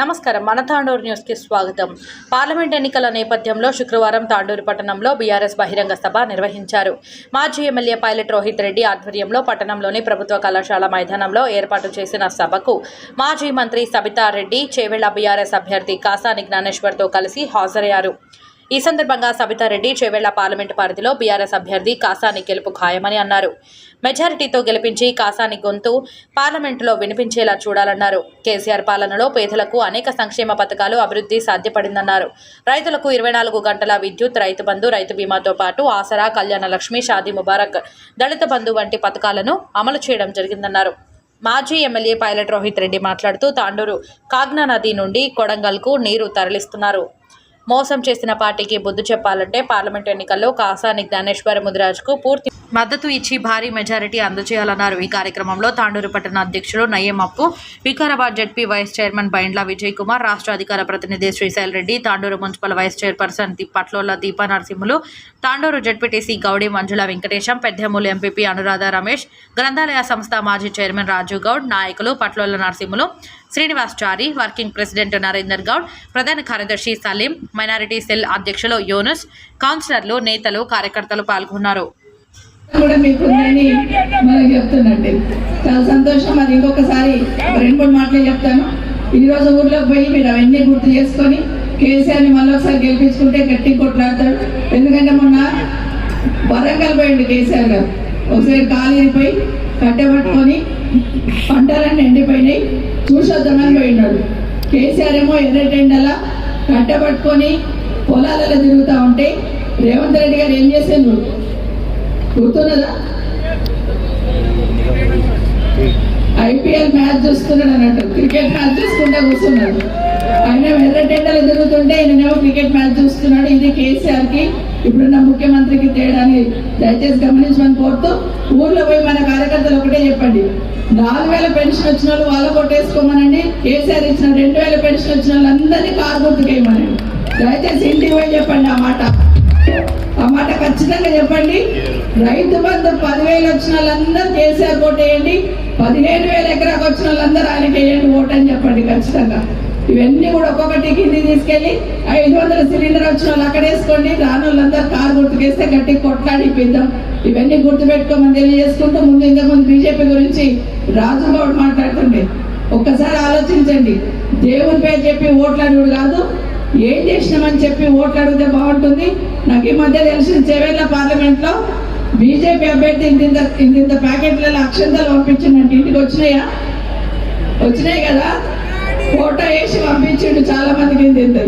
నమస్కారం. మన తాండూరు న్యూస్కి స్వాగతం. పార్లమెంట్ ఎన్నికల నేపథ్యంలో శుక్రవారం తాండూరు పట్టణంలో బీఆర్ఎస్ బహిరంగ సభ నిర్వహించారు. మాజీ ఎమ్మెల్యే పైలట్ రోహిత్ రెడ్డి ఆధ్వర్యంలో పట్టణంలోని ప్రభుత్వ కళాశాల మైదానంలో ఏర్పాటు చేసిన సభకు మాజీ మంత్రి సబితారెడ్డి చేవెళ్ళ బీఆర్ఎస్ అభ్యర్థి కాసాని జ్ఞానేశ్వర్తో కలిసి హాజరయ్యారు. ఈ సందర్భంగా సబితారెడ్డి చేవెళ్ళ పార్లమెంటు పరిధిలో బీఆర్ఎస్ అభ్యర్థి కాసాని గెలుపు ఖాయమని అన్నారు. మెజారిటీతో గెలిపించి కాసాని గొంతు పార్లమెంటులో వినిపించేలా చూడాలన్నారు. కేసీఆర్ పాలనలో పేదలకు అనేక సంక్షేమ పథకాలు అభివృద్ధి సాధ్యపడిందన్నారు. రైతులకు ఇరవై నాలుగు గంటల విద్యుత్ రైతు బంధు రైతు బీమాతో పాటు ఆసరా కళ్యాణ లక్ష్మి షాదీ ముబారక్ దళిత బంధు వంటి పథకాలను అమలు చేయడం జరిగిందన్నారు. మాజీ ఎమ్మెల్యే పైలట్ రోహిత్ రెడ్డి మాట్లాడుతూ తాండూరు కాగ్నా నది నుండి కొడంగల్కు నీరు తరలిస్తున్నారు. మోసం చేసిన పార్టీకి బుద్ధి చెప్పాలంటే పార్లమెంట్ ఎన్నికల్లో కాసాని జ్ఞానేశ్వర ముదిరాజ్కు పూర్తి మద్దతు ఇచ్చి భారీ మెజారిటీ అందజేయాలన్నారు. ఈ కార్యక్రమంలో తాండూరు పట్టణ అధ్యక్షులు Nayyam Appu Vikarabad ZP vice chairman Bindla Vijay Kumar రాష్ట్ర అధికార ప్రతినిధి Srishail Reddy Tandur municipal vice chairperson the- Patlola Deepa Narasimhulu Tandur ZPTC Goudi Manjula Venkatesham Peddemul MPP Anuradha Ramesh గ్రంథాలయ సంస్థ మాజీ చైర్మన్ రాజు గౌడ్ నాయకులు పట్లోల నరసింహులు శ్రీనివాస్ చారి వర్కింగ్ ప్రెసిడెంట్ నరేందర్ గౌడ్ ప్రధాన కార్యదర్శి సలీం మైనారిటీ సెల్ అధ్యక్షులు యోనుస్ కౌన్సిలర్లు నేతలు కార్యకర్తలు పాల్గొన్నారు. కూడా మీకు ఉందని మనకు చెప్తుందండి. చాలా సంతోషం. అది ఇంకొకసారి రెండు మూడు మాటలు చెప్తాను. ఈరోజు రోజు ఊర్లోకి పోయి మీరు అవన్నీ గుర్తు చేసుకొని కేసీఆర్ని మళ్ళీ ఒకసారి గెలిపించుకుంటే గట్టి కొట్లాడతాడు. ఎందుకంటే మొన్న వరంగల్ పోయిండు కేసీఆర్ గారు. ఒకసారి కాలిరిపోయి కట్టెపట్టుకొని పంటలన్నీ ఎండిపోయినాయి. చూసొద్దామని పోయినాడు. కేసీఆర్ ఏమో ఎర్రటెండలా కట్టెపట్టుకొని పొలాలలో తిరుగుతూ ఉంటే రేవంత్ రెడ్డి గారు ఏం చేశారు గుర్తున్నదా ఐపీఎల్ మ్యాచ్ చూస్తున్నాడు అన్నట్టు క్రికెట్ మ్యాచ్ చూసుకుంటా కూర్చున్నాడు. ఆయన ఎర్రటెండలు తిరుగుతుంటే ఈయనేమో క్రికెట్ మ్యాచ్ చూస్తున్నాడు. ఇది కేసీఆర్కి ఇప్పుడున్న ముఖ్యమంత్రికి తేడాని దయచేసి గమనించమని కోరుతూ ఊర్లో పోయి మన కార్యకర్తలు ఒకటే చెప్పండి. నాలుగు వేల పెన్షన్ వచ్చిన వాళ్ళు వాళ్ళ కొట్టేసుకోమనండి. కేసీఆర్ ఇచ్చిన రెండు వేల పెన్షన్ వచ్చిన వాళ్ళందరినీ కారు గుర్తుకేయమనండి. దయచేసి ఇంటికి పోయి చెప్పండి ఆ మాట. ఆ మాట ఖచ్చితంగా చెప్పండి. రైతు బంధు పదివేలు వచ్చిన వాళ్ళందరూ కేసీఆర్ ఓటు వేయండి. పదిహేను వేల ఎకరాకు వచ్చిన వాళ్ళందరూ ఆయనకి వేయండి ఓటు అని చెప్పండి ఖచ్చితంగా. ఇవన్నీ కూడా ఒక్కొక్కటి కింది తీసుకెళ్ళి ఐదు వందల సిలిండర్ వచ్చిన వాళ్ళు అక్కడ వేసుకోండి. రాని వాళ్ళందరూ కారు గుర్తుకేస్తే గట్టి కొట్లాడి ఇప్పిద్దాం. ఇవన్నీ గుర్తుపెట్టుకోమని తెలియజేసుకుంటూ ముందు ఇంతకుముందు బీజేపీ గురించి రాజుగౌడ్ మాట్లాడుతుండే. ఒక్కసారి ఆలోచించండి. దేవుని పేరు చెప్పి ఓట్లాడు కాదు. ఏం చేసినామని చెప్పి ఓట్లాడితే బాగుంటుంది. నాకు ఈ మధ్య తెలిసిన చెవేళ్ళ పార్లమెంట్లో బీజేపీ అభ్యర్థి ఇంత ఇంత ఇంత ప్యాకెట్లలో అక్షంతలు పంపించిందంటే ఇంటికి వచ్చినాయా? వచ్చినాయి కదా. ఫోటో వేసి పంపించిండు చాలా మందికి ఇంత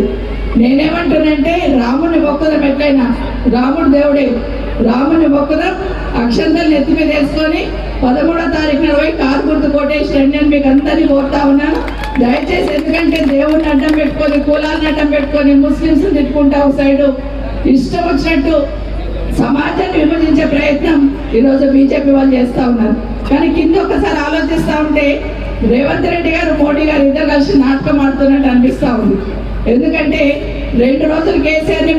నేనేమంటానంటే రాముని మొక్కదం ఎట్లయినా రాముడు దేవుడే. రాముని మొక్కదం అక్షంతలు నెత్తి మీద వేసుకొని పదమూడో తారీఖున పోయి కారు గుర్తు కొట్టేసి రండి అని మీకు అందరినీ కోరుతా ఉన్నాను. దయచేసి ఎందుకంటే దేవుడిని అడ్డం పెట్టుకొని కులాలను అడ్డం పెట్టుకొని ముస్లింస్ తిట్టుకుంటా ఒక సైడు. ఇష్టం వచ్చినట్టు సమాజాన్ని విభజించే ప్రయత్నం ఈరోజు బీజేపీ వాళ్ళు చేస్తూ ఉన్నారు. కానీ కింద ఒకసారి ఆలోచిస్తూ ఉంటే రేవంత్ రెడ్డి గారు మోడీ గారు ఇద్దరు కలిసి నాటకం ఆడుతున్నట్టు అనిపిస్తూ ఉంది. ఎందుకంటే రెండు రోజులు కేసీఆర్ని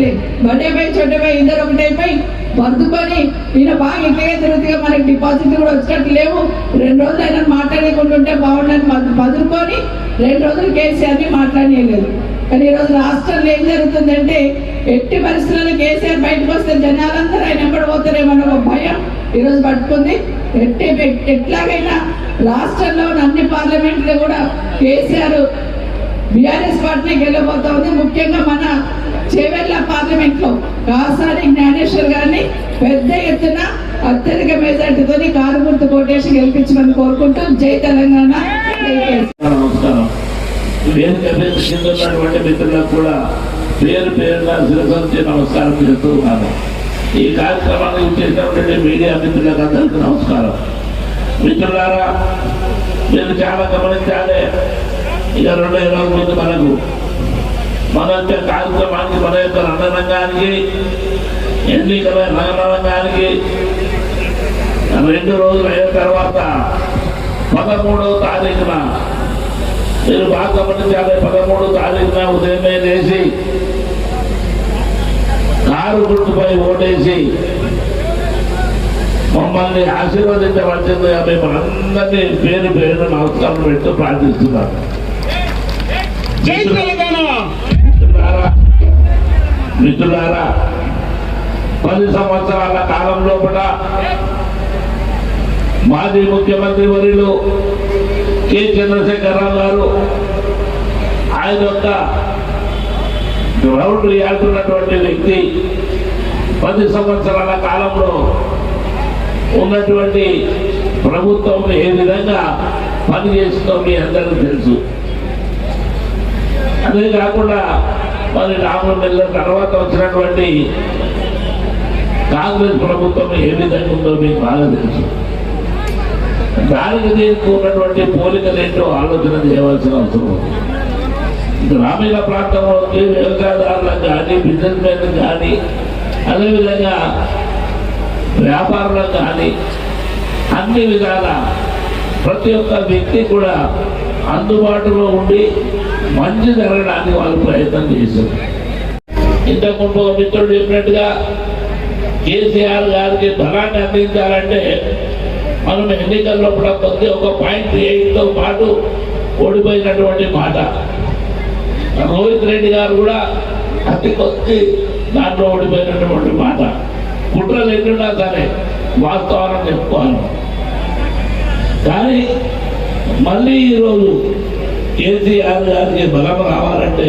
ని బడ్డేపై బడేపై ఇద్దరు ఒకటైపోయి బతుకొని ఈయన బాగా ఇంటికే తిరుగుతుగా మనకి డిపాజిట్ కూడా వచ్చినట్టు లేవు. రెండు రోజులు ఆయన మాట్లాడకుంటుంటే బాగుండని బదు- బదులుకొని రెండు రోజులు కేసీఆర్ని మాట్లాడేయలేదు. మాట్లాడలేదు కానీ ఈరోజు రాష్ట్రంలో ఏం జరుగుతుందంటే ఎట్టి పరిస్థితుల్లో కేసీఆర్ బయటకు వస్తే జనాలందరూ ఆయన ఎంబడి పోతారేమన్న ఒక భయం ఈరోజు పట్టుకుంది ఎట్టి ఎట్లాగైనా రాష్ట్రంలో ఉన్న అన్ని పార్లమెంట్లో కూడా కేసీఆర్ బీఆర్ఎస్ పార్టీ గెలబోతా ఉంది ముఖ్యంగా మన చేవెళ్ళ పార్లమెంట్లో కాసాని జ్ఞానేశ్వర్ గారిని పెద్ద ఎత్తున అత్యధిక మెజార్టీతో కారు గుర్తు కోటేసి గెలిపించమని కోరుకుంటూ జై తెలంగాణ జై కేసీఆర్. వేదిక మీద కింద ఉన్నటువంటి మిత్రులకు కూడా పేరు పేరున శిరసంచి నమస్కారం చేస్తూ ఉన్నాను. ఈ కార్యక్రమానికి చేసినటువంటి మీడియా మిత్రులకు అందరికీ నమస్కారం. మిత్రులారా మీరు చాలా గమనించాలి. ఇక రెండు ఇరవై ముందు మనకు. మన యొక్క కార్యక్రమానికి మన యొక్క రణరంగానికి ఎన్నికల రణరంగానికి రెండు రోజులు అయిన తర్వాత పదమూడవ తారీఖున మీరు బాగా గమనించాలి పదమూడు తారీఖున ఉదయమే లేచి కారు గుర్తుపై ఓటేసి మమ్మల్ని ఆశీర్వదించవలసిందిగా మేము అందరినీ పేరు పేరు నమస్కారం పెడుతూ ప్రార్థిస్తున్నాను. మిత్రులారా పది సంవత్సరాల కాలం లోపల మాజీ ముఖ్యమంత్రి వర్యులు కె చంద్రశేఖరరావు గారు ఆయన యొక్క గ్రౌండ్ రియాల్టీ ఉన్నటువంటి వ్యక్తి. పది సంవత్సరాల కాలంలో ఉన్నటువంటి ప్రభుత్వం ఏ విధంగా పనిచేస్తుందో మీ అందరికీ తెలుసు. అదే కాకుండా మరి నాలుగు నెలల తర్వాత వచ్చినటువంటి కాంగ్రెస్ ప్రభుత్వం ఏ విధంగా ఉందో మీకు బాగా తెలుసు. దానికి దీనికి ఉన్నటువంటి పోలికలు ఏంటో ఆలోచన చేయవలసిన అవసరం ఉంది. గ్రామీణ ప్రాంతంలోకి వ్యవసాయదారులకు కానీ బిజినెస్ మెన్లకు కానీ అదేవిధంగా వ్యాపారులకు కానీ అన్ని విధాల ప్రతి ఒక్క వ్యక్తి కూడా అందుబాటులో ఉండి మంచి జరగడానికి వాళ్ళు ప్రయత్నం చేశారు. ఇంతకుముందు ఒక మిత్రుడు చెప్పినట్టుగా కేసీఆర్ గారికి బలాన్ని అందించాలంటే మనం ఎన్నికల్లో కూడా కొద్ది ఒక పాయింట్ ఎయిట్తో పాటు ఓడిపోయినటువంటి మాట. రోహిత్ రెడ్డి గారు కూడా అతి కొద్ది దాంట్లో ఓడిపోయినటువంటి మాట. కుట్రలు ఎన్నున్నా సరే వాస్తవాలను చెప్పుకోవాలి. కానీ మళ్ళీ ఈరోజు కేసీఆర్ గారికి బలం రావాలంటే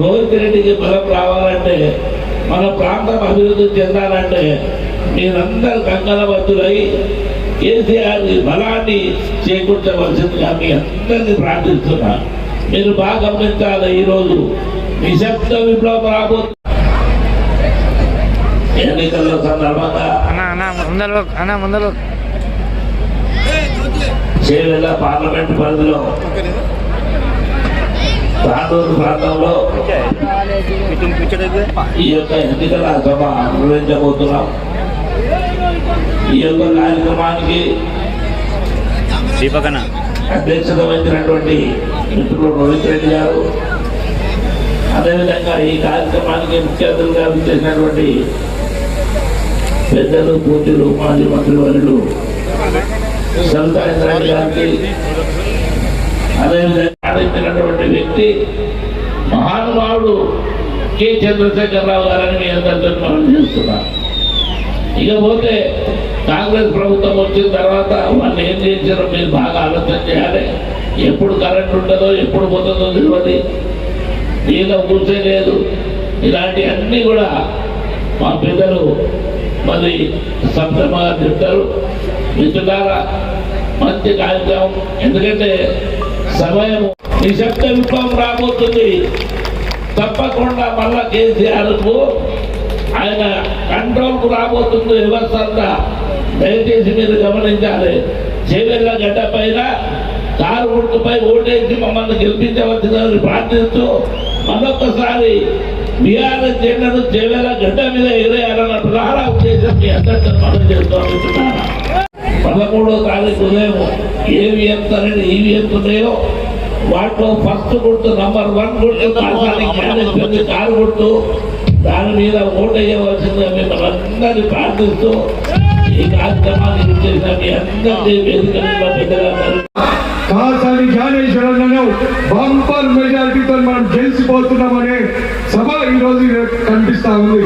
రోహిత్ రెడ్డికి బలం రావాలంటే మన ప్రాంతం అభివృద్ధి చెందాలంటే మీరందరూ కంకణబద్దులై కేసీఆర్ బలాన్ని చేకూర్చవలసిందిగా మీ అందరినీ ప్రార్థిస్తున్నా. మీరు బాగా గమనించాలి ఈరోజు. నిశ్శబ్ద విప్లవం రాబోతుంది ఎన్నికల సందర్భంగా పార్లమెంట్ పరిధిలో తాండూరు ప్రాంతంలో ఈ యొక్క ఎన్నికల సభ నిర్వహించబోతున్నాం. ఈ యొక్క కార్యక్రమానికి దీపకన్న అధ్యక్షత వహించినటువంటి మిత్రులు రోహిత్ రెడ్డి గారు అదేవిధంగా ఈ కార్యక్రమానికి ముఖ్య అతిథిగా విచ్చేసినటువంటి పెద్దలు పూజలు మాజీ మంత్రివర్యులు సవితా ఇంద్రాణి గారికి అదేవిధంగా వ్యక్తి మహానుభావుడు కె. చంద్రశేఖరరావు గారని మీ అందరితో మనం చేస్తున్నాం ఇకపోతే కాంగ్రెస్ ప్రభుత్వం వచ్చిన తర్వాత వాళ్ళు ఏం చేశారో మీరు బాగా ఆలోచన చేయాలి. ఎప్పుడు కరెంట్ ఉంటుందో ఎప్పుడు పోతుందో తెలియదు దీనిలో కూర్చోలేదు లేదు. కూడా మా పెద్దలు మరి సంక్షేమంగా చెప్తారు. మిత్రులారా మంచి కార్యక్రమం. ఎందుకంటే సమయం నిశ్శబ్ద విప్లవం రాబోతుంది. తప్పకుండా మళ్ళా కేసీఆర్కు ఆయన కంట్రోల్కు రాబోతుంది వ్యవస్థ అంతా దయచేసి మీరు గమనించాలి. చేవెళ్ళ గడ్డ పైన కారు గుర్తుపై ఓటేసి మమ్మల్ని గెలిపించవలసిందని ప్రార్థిస్తూ మరొకసారి బీఆర్ఎస్ జెండాను చేవేళ గడ్డ మీద ఎగిరేయాలన్న ప్రధాన ఉద్దేశం మీ అందరితో మనం చేస్తామనుకుంటున్నాను పదమూడో తారీఖు ఉదయం ఏవి ఎంత ఇవి ఎంత ఉన్నాయో వాటిలో ఫస్ట్ గుర్తు నంబర్ వన్ గుర్తు కారు గుర్తు దాని మీద ఓటు మిమ్మల్ని అందరినీ ప్రార్థిస్తూ ఈ కార్యక్రమాన్ని చేసిన మీ అందరినీ వేదిక మీద పెద్దగా కాసాని జ్ఞానేశ్వరులను బంపర్ మెజారిటీతో మనం గెలిచిపోతున్నామనే సభ ఈరోజు కనిపిస్తా ఉంది.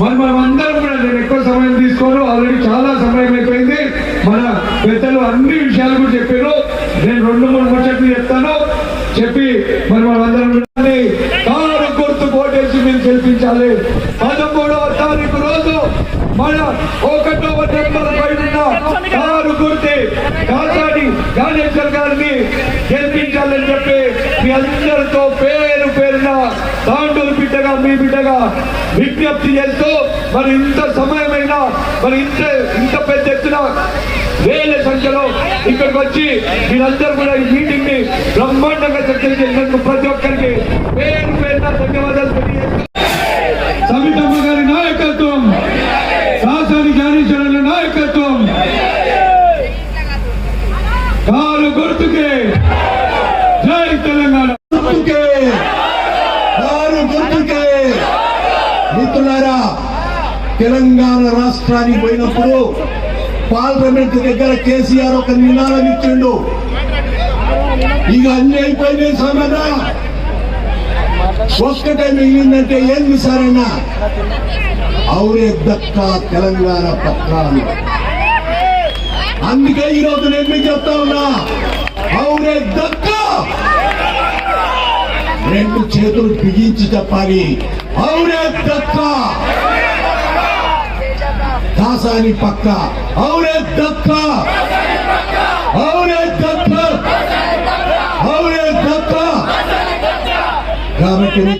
మరి మనం అందరం కూడా నేను ఎక్కువ సమయం తీసుకోను ఆల్రెడీ చాలా సమయం అయిపోయింది. మన పెద్దలు అన్ని విషయాలు కూడా చెప్పారు. నేను రెండు మూడు ముచ్చట్లు చెప్తాను. చెప్పి మరి మనం అందరం వినండి. కారు గుర్తు కోటేసి మీరు గెలిపించాలి పదమూడవ తారీఖు రోజు మన ఒకటవ నెంబర్ పైన కారు గుర్తి కాసాడి జ్ఞానేశ్వర్ గారిని గెలిపించాలని చెప్పి మీ అందరితో పేరు పేరున తాండూరు బిడ్డగా మీ బిడ్డగా విజ్ఞప్తి చేస్తూ మరి ఇంత సమయమైనా మరి ఇంత ఇంత పెద్ద ఎత్తున వేల సంఖ్యలో ఇక్కడికి వచ్చి మీరందరూ కూడా ఈ మీటింగ్ని బ్రహ్మాండంగా చర్చ చేసినందుకు ప్రతి ఒక్కరికి పేరు పేరున ధన్యవాదాలు తెలియజేస్తూ సవితమ్మ గారి నాయకత్వం శాసని జ్ఞానేశ్వరుల నాయకత్వం కారు గుర్తుకే జై తెలంగాణ గుర్తుకే వారు గుర్తుకే మిత్రులారా తెలంగాణ రాష్ట్రానికి పోయినప్పుడు పార్లమెంట్ దగ్గర కేసీఆర్ ఒక నినాదం ఇచ్చిండు. ఇక అన్ని అయిపోయినాయి సమన్నా. ఒక్కటే మిగిలిందంటే ఏంది సారన్న ఔరే దక్క తెలంగాణ పక్క అందుకే ఈరోజు నేను మీకు చెప్తా ఉన్నా ఔరే దక్క! రెండు చేతులు బిగించి చెప్పాలి. ఔరే దక్క! రాజధాని పక్క. అవునే దక్క అవునే దక్క అవునే దక్క కాబట్టి